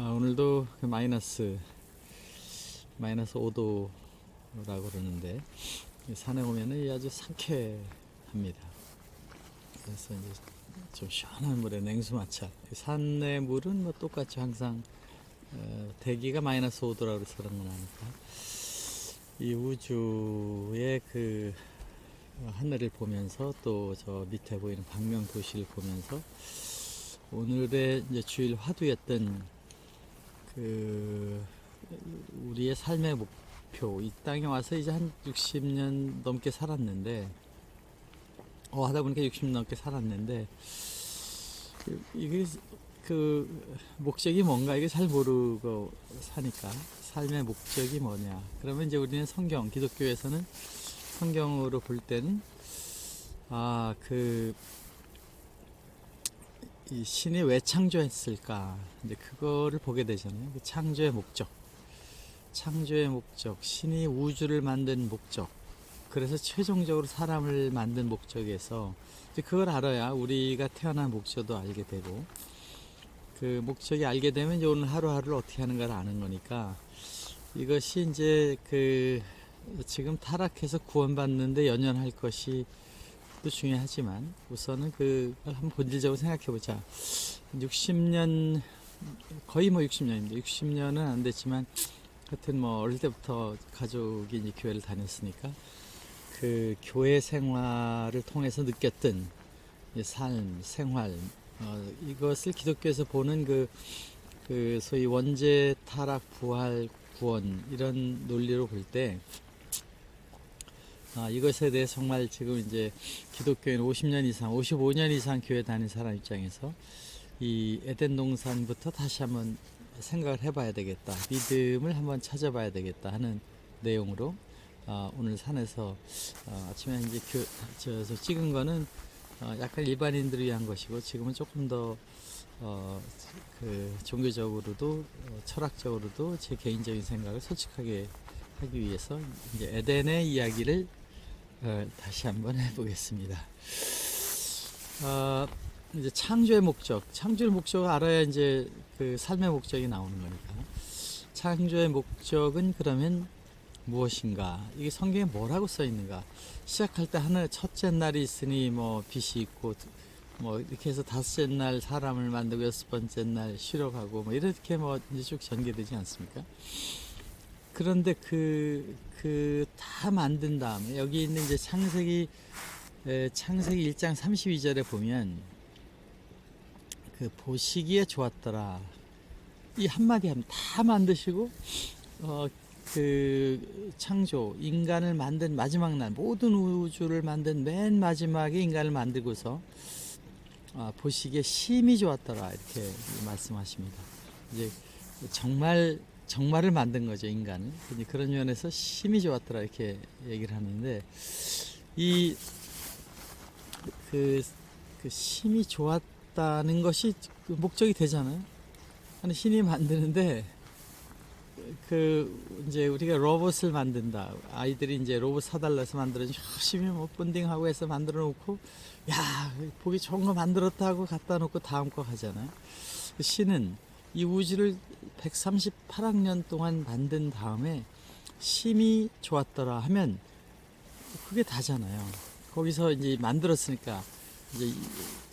아, 오늘도 그 마이너스 마이너스 5도라고 그러는데 이 산에 오면은 이 아주 상쾌합니다. 그래서 이제 좀 시원한 물에 냉수 마차. 이 산의 물은 뭐 똑같이 항상 어, 대기가 마이너스 5도라고 그래서 그런 건 아니까 이 우주의 그 하늘을 보면서 또 저 밑에 보이는 광명 도시를 보면서 오늘의 이제 주일 화두였던 그 우리의 삶의 목표. 이 땅에 와서 이제 한 60년 넘게 살았는데 어 하다 보니까 60년 넘게 살았는데 그- 이게 그 목적이 뭔가 이게 잘 모르고 사니까 삶의 목적이 뭐냐. 그러면 이제 우리는 성경 기독교에서는 성경으로 볼 때는 아그 이 신이 왜 창조했을까? 이제 그거를 보게 되잖아요. 그 창조의 목적. 창조의 목적. 신이 우주를 만든 목적. 그래서 최종적으로 사람을 만든 목적에서 이제 그걸 알아야 우리가 태어난 목적도 알게 되고 그 목적이 알게 되면 이제 오늘 하루하루를 어떻게 하는가를 아는 거니까 이것이 이제 그 지금 타락해서 구원받는데 연연할 것이 또 중요하지만 우선은 그걸 한번 본질적으로 생각해 보자. 60년 거의 뭐 60년인데 60년은 안 됐지만 하여튼 뭐 어릴 때부터 가족이 이제 교회를 다녔으니까 그 교회 생활을 통해서 느꼈던 이 삶, 생활 어, 이것을 기독교에서 보는 그, 그 소위 원죄 타락 부활 구원 이런 논리로 볼 때 아, 이것에 대해 정말 지금 이제 기독교인 50년 이상, 55년 이상 교회 다닌 사람 입장에서 이 에덴 동산부터 다시 한번 생각을 해봐야 되겠다. 믿음을 한번 찾아봐야 되겠다 하는 내용으로 아, 오늘 산에서 아, 아침에 이제 교, 저, 저 찍은 거는 어, 약간 일반인들을 위한 것이고 지금은 조금 더 어, 그 종교적으로도 어, 철학적으로도 제 개인적인 생각을 솔직하게 하기 위해서 이제 에덴의 이야기를 어, 다시 한번 해보겠습니다. 어, 이제 창조의 목적, 창조의 목적을 알아야 이제 그 삶의 목적이 나오는 거니까. 창조의 목적은 그러면 무엇인가? 이게 성경에 뭐라고 써 있는가? 시작할 때 하늘 첫째 날이 있으니 뭐 빛이 있고 뭐 이렇게 해서 다섯째 날 사람을 만들고 여섯 번째 날 쉬러 가고 뭐 이렇게 뭐 이제 쭉 전개되지 않습니까? 그런데 그, 그 다 만든 다음에 여기 있는 이제 창세기, 에, 창세기 1장 32절에 보면 그 보시기에 좋았더라. 이 한마디 하면 다 만드시고, 어, 그 창조, 인간을 만든 마지막 날, 모든 우주를 만든 맨 마지막에 인간을 만들고서 아, 보시기에 심히 좋았더라. 이렇게 말씀하십니다. 이제 정말 정말을 만든 거죠 인간은 그런 면에서 심히 좋았더라 이렇게 얘기를 하는데 이 그 그 심히 좋았다는 것이 그 목적이 되잖아요. 하는 신이 만드는데 그 이제 우리가 로봇을 만든다. 아이들이 이제 로봇 사달라서 만들어 열심히 뭐 본딩하고 해서 만들어 놓고 야 보기 좋은 거 만들었다 하고 갖다 놓고 다음 거 하잖아요. 그 신은 이 우주를 138학년 동안 만든 다음에 심히 좋았더라 하면 그게 다잖아요. 거기서 이제 만들었으니까 이제 이-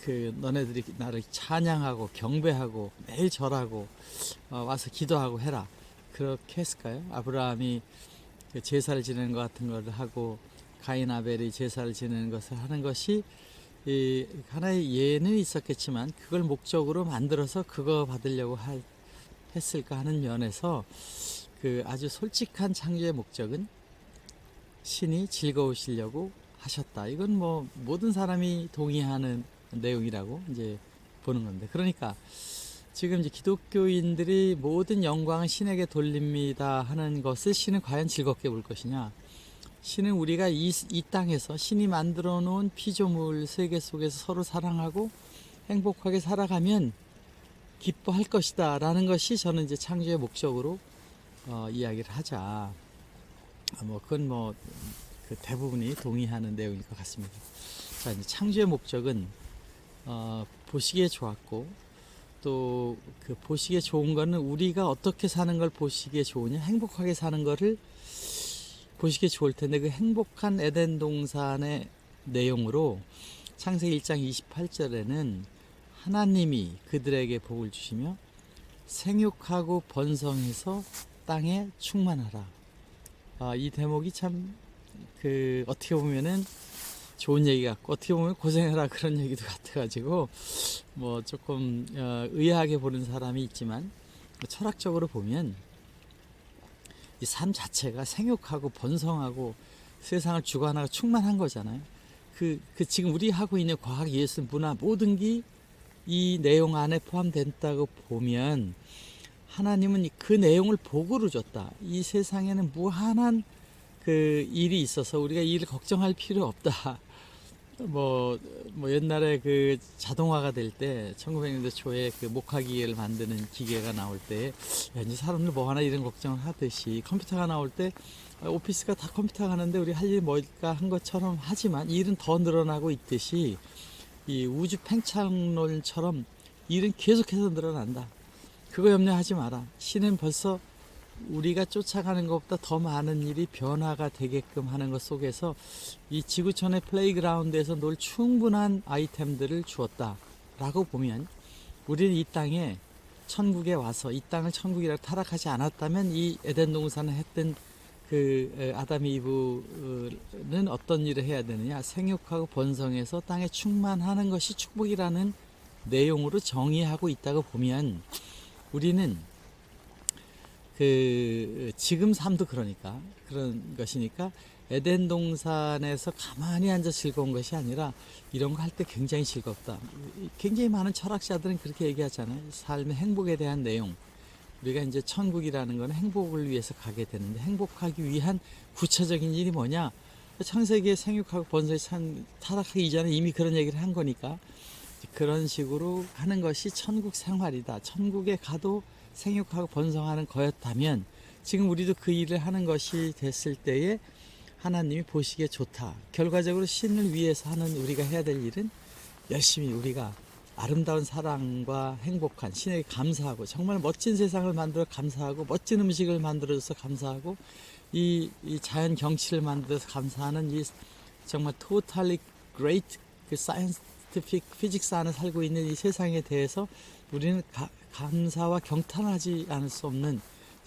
그 너네들이 나를 찬양하고 경배하고 매일 절하고 어, 와서 기도하고 해라. 그렇게 했을까요? 아브라함이 그 제사를 지내는 것 같은 걸 하고 가인 아벨이 제사를 지내는 것을 하는 것이 이 하나의 예는 있었겠지만 그걸 목적으로 만들어서 그거 받으려고 할, 했을까 하는 면에서 그 아주 솔직한 창조의 목적은 신이 즐거우시려고 하셨다. 이건 뭐 모든 사람이 동의하는 내용이라고 이제 보는 건데 그러니까 지금 이제 기독교인들이 모든 영광을 신에게 돌립니다 하는 것을 신은 과연 즐겁게 볼 것이냐? 신은 우리가 이, 이 땅에서 신이 만들어 놓은 피조물 세계 속에서 서로 사랑하고 행복하게 살아가면 기뻐할 것이다 라는 것이 저는 이제 창조의 목적으로 어, 이야기를 하자. 아, 뭐 그건 뭐 그 대부분이 동의하는 내용일 것 같습니다. 자, 이제 창조의 목적은 어, 보시기에 좋았고 또 그 보시기에 좋은 거는 우리가 어떻게 사는 걸 보시기에 좋으냐 행복하게 사는 거를 보시기에 좋을 텐데 그 행복한 에덴 동산의 내용으로 창세기 1장 28절에는 하나님이 그들에게 복을 주시며 생육하고 번성해서 땅에 충만하라. 아, 이 대목이 참 그 어떻게 보면은 좋은 얘기 같고 어떻게 보면 고생해라 그런 얘기도 같아가지고 뭐 조금 어, 의아하게 보는 사람이 있지만 철학적으로 보면 이 삶 자체가 생육하고 번성하고 세상을 주관하고 충만한 거잖아요. 그, 그 지금 우리 하고 있는 과학, 예술, 문화 모든 게 이 내용 안에 포함된다고 보면 하나님은 그 내용을 복으로 줬다. 이 세상에는 무한한 그 일이 있어서 우리가 이 일을 걱정할 필요 없다. 뭐, 뭐 옛날에 그 자동화가 될 때 1900년대 초에 그 목화기계를 만드는 기계가 나올 때 야, 이제 사람들 뭐 하나 이런 걱정을 하듯이 컴퓨터가 나올 때 아, 오피스가 다 컴퓨터가 하는데 우리 할 일이 뭘까 한 것처럼 하지만 일은 더 늘어나고 있듯이 이 우주 팽창론처럼 일은 계속해서 늘어난다. 그거 염려하지 마라. 신은 벌써 우리가 쫓아가는 것보다 더 많은 일이 변화가 되게끔 하는 것 속에서 이 지구촌의 플레이그라운드에서 놀 충분한 아이템들을 주었다. 라고 보면 우리는 이 땅에 천국에 와서 이 땅을 천국이라 타락하지 않았다면 이 에덴 동산을 했던 그 에, 아담 이브는 어떤 일을 해야 되느냐 생육하고 번성해서 땅에 충만하는 것이 축복이라는 내용으로 정의하고 있다고 보면 우리는 그 지금 삶도 그러니까 그런 것이니까 에덴 동산에서 가만히 앉아 즐거운 것이 아니라 이런 거 할 때 굉장히 즐겁다. 굉장히 많은 철학자들은 그렇게 얘기하잖아요. 삶의 행복에 대한 내용. 우리가 이제 천국이라는 건 행복을 위해서 가게 되는데 행복하기 위한 구체적인 일이 뭐냐? 창세기에 생육하고 번성이 참 타락하기 이전에 이미 그런 얘기를 한 거니까 그런 식으로 하는 것이 천국 생활이다. 천국에 가도 생육하고 번성하는 거였다면 지금 우리도 그 일을 하는 것이 됐을 때에 하나님이 보시기에 좋다. 결과적으로 신을 위해서 하는 우리가 해야 될 일은 열심히 우리가 아름다운 사랑과 행복한 신에게 감사하고 정말 멋진 세상을 만들어 감사하고 멋진 음식을 만들어줘서 감사하고 이, 이 자연 경치를 만들어서 감사하는 이 정말 totally great 그 scientific physics 안에 살고 있는 이 세상에 대해서 우리는 가, 감사와 경탄하지 않을 수 없는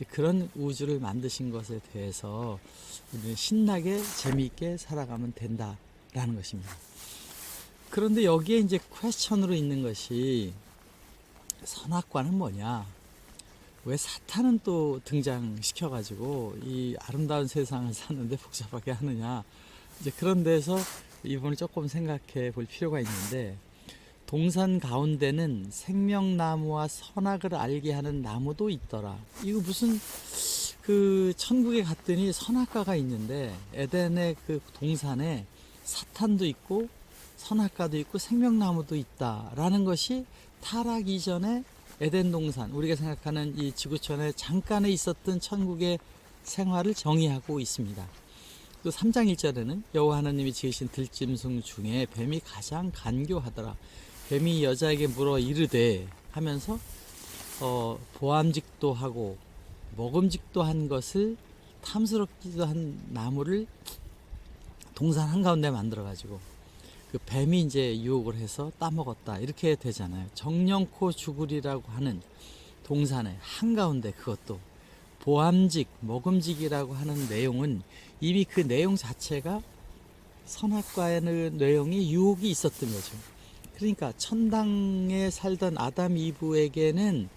그런 우주를 만드신 것에 대해서 우리는 신나게 재미있게 살아가면 된다라는 것입니다. 그런데 여기에 이제 퀘스천으로 있는 것이 선악과는 뭐냐? 왜 사탄은 또 등장시켜가지고 이 아름다운 세상을 사는데 복잡하게 하느냐? 이제 그런 데서 이번을 조금 생각해 볼 필요가 있는데 동산 가운데는 생명나무와 선악을 알게 하는 나무도 있더라. 이거 무슨 그 천국에 갔더니 선악과가 있는데 에덴의 그 동산에 사탄도 있고 선악과도 있고 생명나무도 있다라는 것이 타락 이전에 에덴 동산 우리가 생각하는 이 지구촌에 잠깐에 있었던 천국의 생활을 정의하고 있습니다. 또 3장 1절에는 여호와 하나님이 지으신 들짐승 중에 뱀이 가장 간교하더라. 뱀이 여자에게 물어 이르되 하면서 어, 보암직도 하고 먹음직도 한 것을 탐스럽기도 한 나무를 동산 한가운데 만들어 가지고 그 뱀이 이제 유혹을 해서 따먹었다 이렇게 되잖아요. 정령코 죽으리라고 하는 동산의 한가운데 그것도 보암직, 먹음직이라고 하는 내용은 이미 그 내용 자체가 선악과의 내용이 유혹이 있었던 거죠. 그러니까 천당에 살던 아담 이브에게는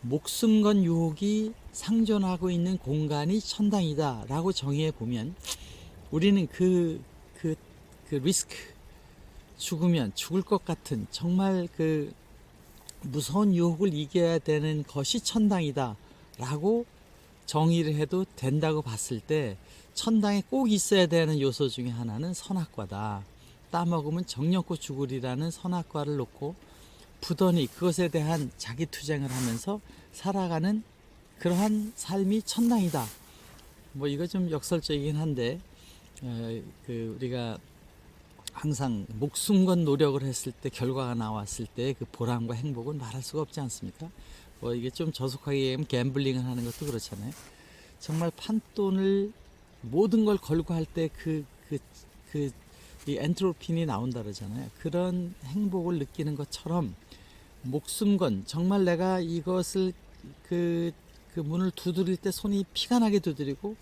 목숨 건 유혹이 상존하고 있는 공간이 천당이다라고 정의해 보면 우리는 그, 그, 그 리스크, 죽으면 죽을 것 같은 정말 그 무서운 유혹을 이겨야 되는 것이 천당이다 라고 정의를 해도 된다고 봤을 때 천당에 꼭 있어야 되는 요소 중에 하나는 선악과다. 따먹으면 정령코 죽으리라는 선악과를 놓고 부더니 그것에 대한 자기 투쟁을 하면서 살아가는 그러한 삶이 천당이다. 뭐 이거 좀 역설적이긴 한데 어, 그 우리가 항상 목숨 건 노력을 했을 때 결과가 나왔을 때 그 보람과 행복은 말할 수가 없지 않습니까? 뭐 이게 좀 저속하게 얘기하면 갬블링을 하는 것도 그렇잖아요. 정말 판돈을 모든 걸 걸고 할 때 그 그 그 이 엔트로핀이 나온다 그러잖아요. 그런 행복을 느끼는 것처럼 목숨 건 정말 내가 이것을 그, 그 문을 두드릴 때 손이 피가 나게 두드리고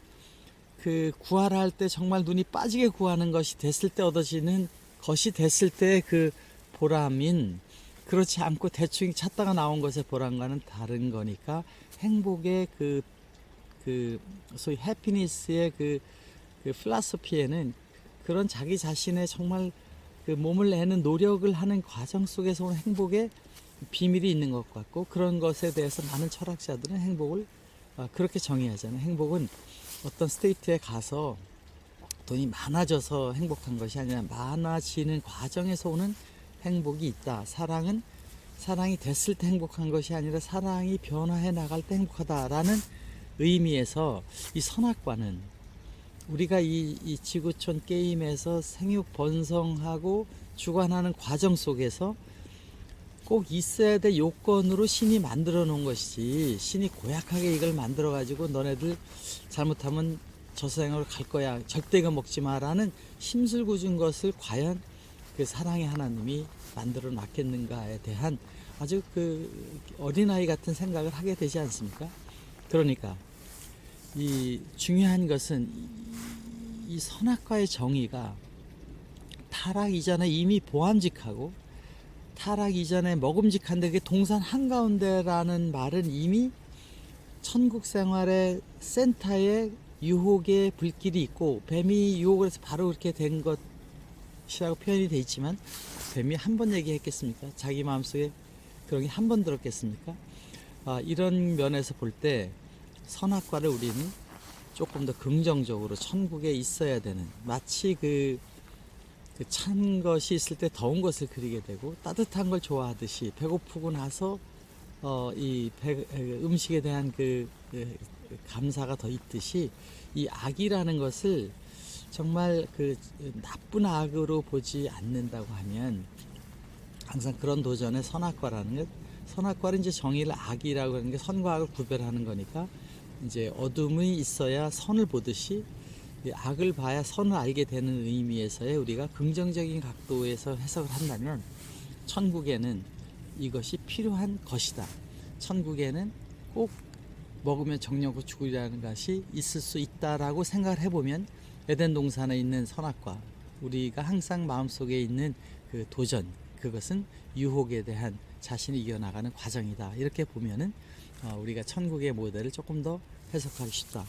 그 구하라 할 때 정말 눈이 빠지게 구하는 것이 됐을 때 얻어지는 것이 됐을 때 그 보람인 그렇지 않고 대충 찾다가 나온 것의 보람과는 다른 거니까 행복의 그, 그 소위 해피니스의 그, 그 필라소피에는 그런 자기 자신의 정말 그 몸을 내는 노력을 하는 과정 속에서 오는 행복의 비밀이 있는 것 같고 그런 것에 대해서 많은 철학자들은 행복을 아, 그렇게 정의하잖아요. 행복은 어떤 스테이트에 가서 돈이 많아져서 행복한 것이 아니라 많아지는 과정에서 오는 행복이 있다. 사랑은 사랑이 됐을 때 행복한 것이 아니라 사랑이 변화해 나갈 때 행복하다라는 의미에서 이 선악과는 우리가 이, 이 지구촌 게임에서 생육 번성하고 주관하는 과정 속에서 꼭 있어야 될 요건으로 신이 만들어 놓은 것이지 신이 고약하게 이걸 만들어 가지고 너네들 잘못하면 저세상으로 갈 거야 절대 이거 먹지 마라는 심술구 준 것을 과연 그 사랑의 하나님이 만들어 놨겠는가에 대한 아주 그 어린아이 같은 생각을 하게 되지 않습니까? 그러니까 이 중요한 것은 이 선악과의 정의가 타락 이전에 이미 보암직하고 타락 이전에 먹음직한데 그게 동산 한가운데라는 말은 이미 천국 생활의 센터에 유혹의 불길이 있고 뱀이 유혹을 해서 바로 그렇게 된 것이라고 표현이 돼 있지만 뱀이 한 번 얘기했겠습니까? 자기 마음속에 그런 게 한 번 들었겠습니까? 아, 이런 면에서 볼때 선악과를 우리는 조금 더 긍정적으로 천국에 있어야 되는 마치 그, 그 찬 것이 있을 때 더운 것을 그리게 되고 따뜻한 걸 좋아하듯이 배고프고 나서 어, 이 배, 음식에 대한 그, 그 감사가 더 있듯이 이 악이라는 것을 정말 그 나쁜 악으로 보지 않는다고 하면 항상 그런 도전에 선악과라는 것 선악과는 이제 정의를 악이라고 하는 게 선과 악을 구별하는 거니까 이제 어둠이 있어야 선을 보듯이 이 악을 봐야 선을 알게 되는 의미에서의 우리가 긍정적인 각도에서 해석을 한다면 천국에는 이것이 필요한 것이다. 천국에는 꼭 먹으면 정령고 죽으리라는 것이 있을 수 있다라고 생각을 해보면 에덴 동산에 있는 선악과 우리가 항상 마음속에 있는 그 도전 그것은 유혹에 대한 자신이 이겨나가는 과정이다. 이렇게 보면은 어, 우리가 천국의 모델을 조금 더 해석하기 쉽다.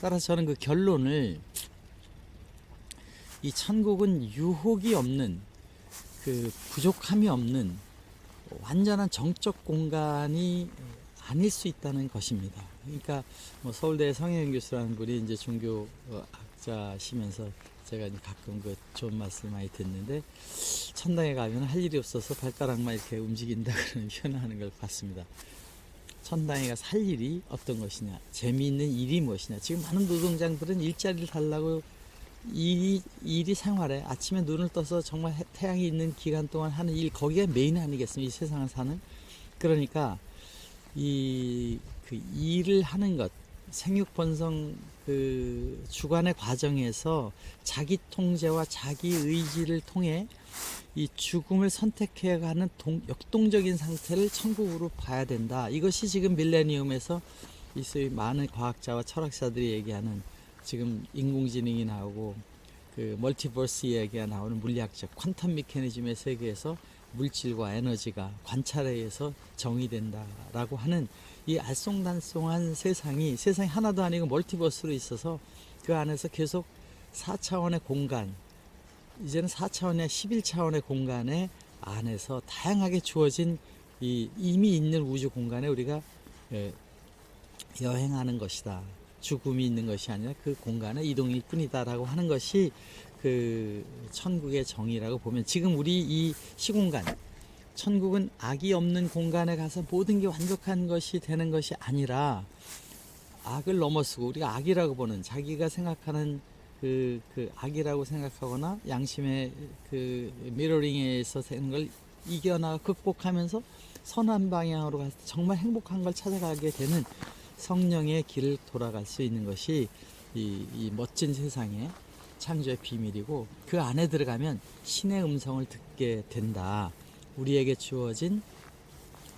따라서 저는 그 결론을 이 천국은 유혹이 없는 그 부족함이 없는 완전한 정적 공간이 아닐 수 있다는 것입니다. 그러니까 뭐 서울대 성현 교수라는 분이 이제 종교 어, 제가 가끔 그 좋은 말씀을 많이 듣는데 천당에 가면 할 일이 없어서 발가락만 이렇게 움직인다 그런 표현을 하는 걸 봤습니다. 가서 할 일이 어떤 것이냐, 재미있는 일이 무엇이냐. 지금 많은 노동장들은 일자리를 달라고 일이, 일이 생활에 아침에 눈을 떠서 정말 해- 태양이 있는 기간 동안 하는 일, 거기가 메인 아니겠습니까? 이 세상을 사는. 그러니까 이, 그 일을 하는 것, 생육 번성 그 주관의 과정에서 자기 통제와 자기 의지를 통해 이 죽음을 선택해가는 동, 역동적인 상태를 천국으로 봐야 된다. 이것이 지금 밀레니엄에서 이 소위 많은 과학자와 철학자들이 얘기하는 지금 인공지능이 나오고 그 멀티버스 이야기가 나오는 물리학적 퀀텀 메커니즘의 세계에서 물질과 에너지가 관찰에 의해서 정의된다라고 하는 이 알쏭달쏭한 세상이 세상이 하나도 아니고 멀티버스로 있어서 그 안에서 계속 4차원의 공간 이제는 4차원의 11차원의 공간에 안에서 다양하게 주어진 이 이미 있는 우주 공간에 우리가 예, 여행하는 것이다. 죽음이 있는 것이 아니라 그 공간의 이동일 뿐이다라고 하는 것이 그 천국의 정의라고 보면 지금 우리 이 시공간 천국은 악이 없는 공간에 가서 모든 게 완벽한 것이 되는 것이 아니라 악을 넘어서고 우리가 악이라고 보는 자기가 생각하는 그, 그 악이라고 생각하거나 양심의 그 미러링에서 되는 걸 이겨나 극복하면서 선한 방향으로 때 정말 행복한 걸 찾아가게 되는 성령의 길을 돌아갈 수 있는 것이 이, 이 멋진 세상의 창조의 비밀이고 그 안에 들어가면 신의 음성을 듣게 된다. 우리에게 주어진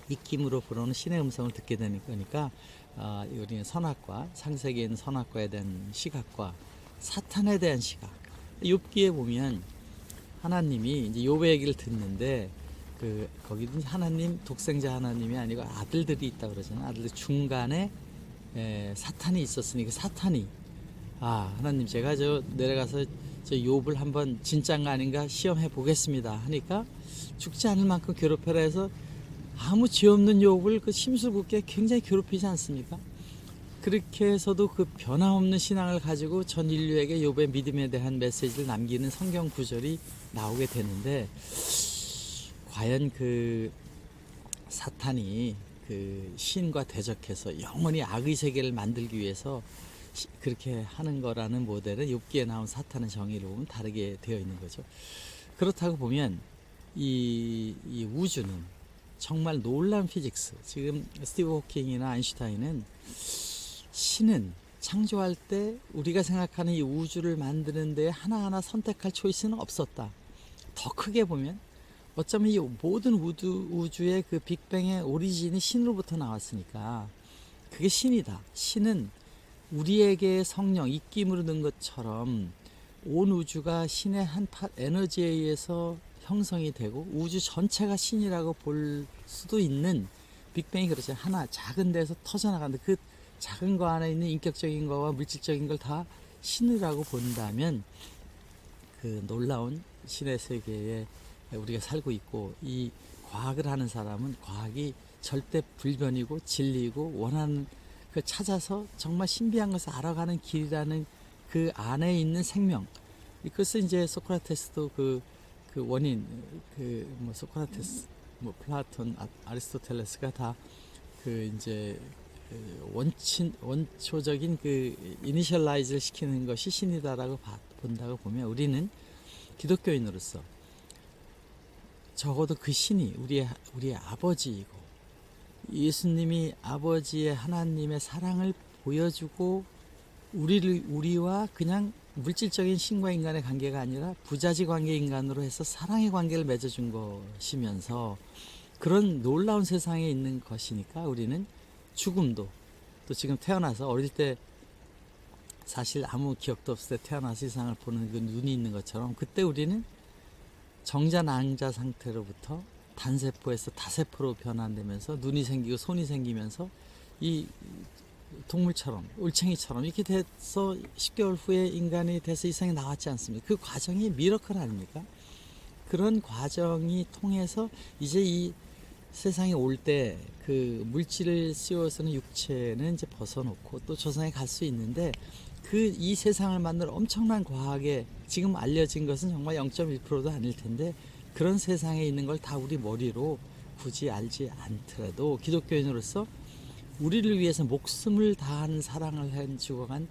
입김으로 불어오는 신의 음성을 듣게 되는 거니까 아, 우리는 선악과 있는 선악과에 대한 시각과 사탄에 대한 시각. 욥기에 보면 하나님이 이제 욥의 얘기를 듣는데 그 거기도 하나님 독생자 하나님이 아니고 아들들이 있다 그러잖아요. 아들들 중간에 에, 사탄이 있었으니 그 사탄이 아 하나님 제가 저 내려가서 저 욥을 한번 진짠가 아닌가 시험해 보겠습니다 하니까 죽지 않을 만큼 괴롭혀라 해서 아무 죄 없는 욥을 그 심술궂게 굉장히 괴롭히지 않습니까? 그렇게 해서도 그 변함없는 신앙을 가지고 전 인류에게 욥의 믿음에 대한 메시지를 남기는 성경 구절이 나오게 되는데 과연 그 사탄이 그 신과 대적해서 영원히 악의 세계를 만들기 위해서 시- 그렇게 하는 거라는 모델은 욥기에 나온 사탄의 정의를 보면 다르게 되어 있는 거죠. 그렇다고 보면 이, 이 우주는 정말 놀라운 피직스. 지금 스티브 호킹이나 아인슈타인은 신은 창조할 때 우리가 생각하는 이 우주를 만드는 데 하나하나 선택할 초이스는 없었다. 더 크게 보면 어쩌면 이 모든 우주, 우주의 그 빅뱅의 오리진이 신으로부터 나왔으니까 그게 신이다. 신은 우리에게 성령, 입김으로 든 것처럼 온 우주가 신의 한 파, 에너지에 의해서 형성이 되고 우주 전체가 신이라고 볼 수도 있는 빅뱅이 그렇죠. 하나 작은 데서 터져나가는데 그 작은 거 안에 있는 인격적인 거와 물질적인 걸 다 신이라고 본다면 그 놀라운 신의 세계에 우리가 살고 있고 이 과학을 하는 사람은 과학이 절대 불변이고 진리고 원하는 그 찾아서 정말 신비한 것을 알아가는 길이라는 그 안에 있는 생명. 이것을 이제 소크라테스도 그, 그 원인 그 뭐 소크라테스 뭐 플라톤 아, 아리스토텔레스가 다 그 이제 그 원친 원초적인 그 이니셜라이즈를 시키는 것이 신이다라고 봐- 본다고 보면 우리는 기독교인으로서 적어도 그 신이 우리의 우리의 아버지이고 예수님이 아버지의 하나님의 사랑을 보여주고 우리를 우리와 그냥 물질적인 신과 인간의 관계가 아니라 부자지 관계 인간으로 해서 사랑의 관계를 맺어준 것이면서 그런 놀라운 세상에 있는 것이니까 우리는 죽음도 또 지금 태어나서 어릴 때 사실 아무 기억도 없을 때 태어나서 세상을 보는 그 눈이 있는 것처럼 그때 우리는 정자 낭자 상태로부터 단세포에서 다세포로 변환되면서 눈이 생기고 손이 생기면서 이 동물처럼 올챙이처럼 이렇게 돼서 10개월 후에 인간이 돼서 이 세상에 나왔지 않습니까? 그 과정이 미러클 아닙니까? 그런 과정이 통해서 이제 이 세상에 올 때 그 물질을 씌워서는 육체는 이제 벗어놓고 또 조상에 갈 수 있는데 그 이 세상을 만들 엄청난 과학에 지금 알려진 것은 정말 0.1%도 아닐 텐데 그런 세상에 있는 걸 다 우리 머리로 굳이 알지 않더라도 기독교인으로서 우리를 위해서 목숨을 다하는 사랑을 해 죽어간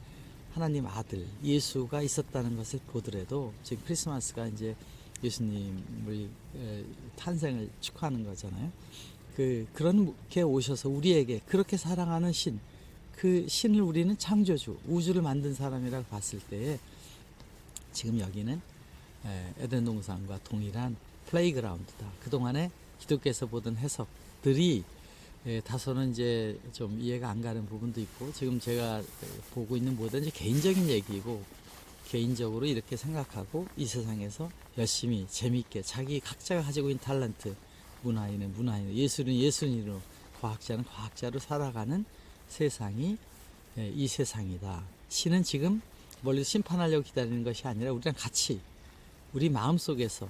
하나님 아들 예수가 있었다는 것을 보더라도 지금 크리스마스가 이제 예수님을 에, 탄생을 축하하는 거잖아요. 그 그렇게 오셔서 우리에게 그렇게 사랑하는 신, 그 신을 우리는 창조주, 우주를 만든 사람이라고 봤을 때에 지금 여기는 에, 에덴 동산과 동일한 플레이그라운드다. 그 동안에 기독교에서 보던 해석들이 예, 다소는 이제 좀 이해가 안 가는 부분도 있고 지금 제가 보고 있는 모든 이제 개인적인 얘기고 개인적으로 이렇게 생각하고 이 세상에서 열심히 재미있게 자기 각자가 가지고 있는 탤런트 문화인은 문화인 예술은 예술인으로 과학자는 과학자로 살아가는 세상이 예, 이 세상이다. 신은 지금 멀리서 심판하려고 기다리는 것이 아니라 우리랑 같이 우리 마음 속에서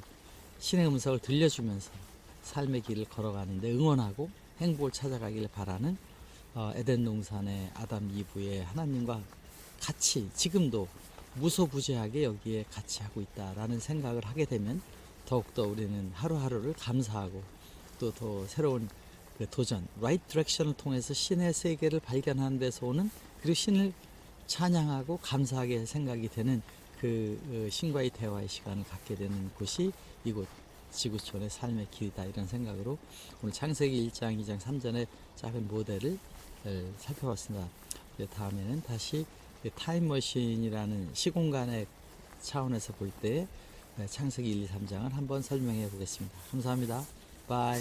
신의 음성을 들려주면서 삶의 길을 걸어가는데 응원하고 행복을 찾아가기를 바라는 어, 에덴 동산의 아담 이브의 하나님과 같이 지금도 무소부재하게 여기에 같이 하고 있다라는 생각을 하게 되면 더욱더 우리는 하루하루를 감사하고 또 더 새로운 그 도전, 라이트 디렉션을 통해서 신의 세계를 발견하는 데서 오는 그리고 신을 찬양하고 감사하게 생각이 되는 그 어, 신과의 대화의 시간을 갖게 되는 곳이 이곳 지구촌의 삶의 길이다 이런 생각으로 오늘 창세기 1장, 2장, 3장의 작은 모델을 어, 살펴봤습니다. 다음에는 다시 그 타임머신이라는 시공간의 차원에서 볼 때 창세기 1, 2, 3장을 한번 설명해 보겠습니다. 감사합니다. 바이.